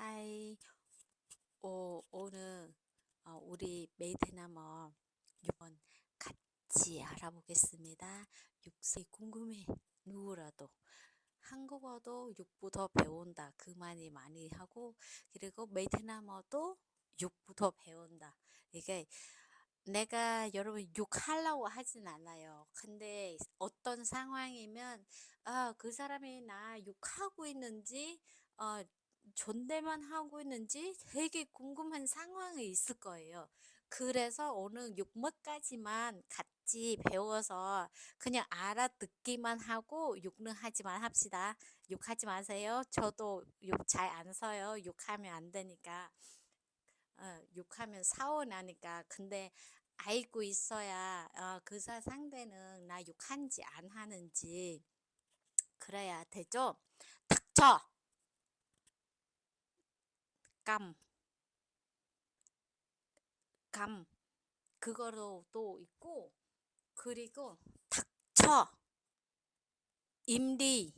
하이, 오, 오늘 어, 우리 베트남어 6번 같이 알아보겠습니다. 육세 궁금해 누구라도 한국어도 6부터 배운다 그 말이 많이 하고 그리고 베트남어도 6부터 배운다 이게 내가 여러분 욕하려고 하진 않아요. 근데 어떤 상황이면 아, 그 사람이 나 욕하고 있는지 어, 존대만 하고 있는지 되게 궁금한 상황이 있을 거예요. 그래서 오늘 6mod까지만 같이 배워서 그냥 알아듣기만 하고 욕는 하지만 합시다. 욕하지 마세요. 저도 욕 잘 안 써요. 욕하면 안 되니까. 어, 욕하면 사원하니까. 근데 알고 있어야 어, 그 사- 상대는 나 욕한지 안 하는지 그래야 되죠. 닥쳐! 감, 감. 그거로 또 있고 그리고 닥쳐! 임디,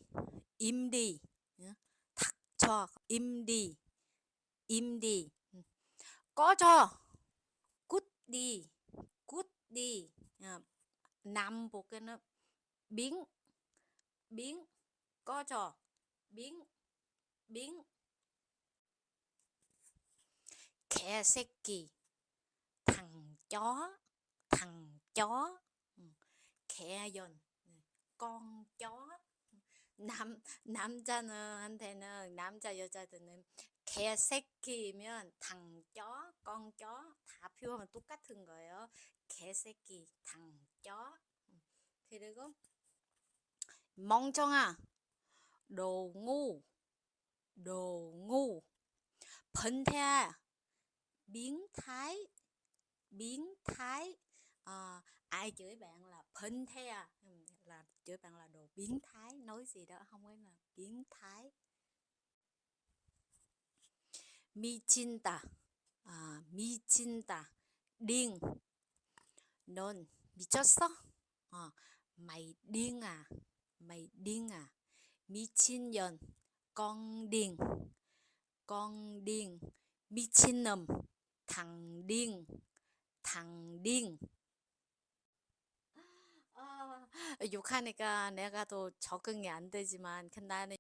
임디. 응? 닥쳐, 임디, 임디. 응. 꺼져! 굿디, 굿디. 어, 남북에는 밍, 밍, 꺼져. 밍, 밍. Chó, thằng chó, ừ, 개연, chó. 남 남자는 한테는 남자 여자들은 개새끼면 당쪄, 꽁쪄 다 표현은 똑같은 거예요. 개새끼. 음, 그리고 멍청아, đồ ngu. 번태야, biến thái, biến thái. Ờ, ai chửi bạn là phên the à Ừm, là chửi bạn là đồ biến thái nói gì đó không ấy là biến thái 미친다 아 미친다 điên 넌 미쳤어 어 mày điên à mày điên à 미친년 con điên con điên 미친놈 thằng điên 아, 욕하니까 내가 더 적응이 안 되지만 그 나는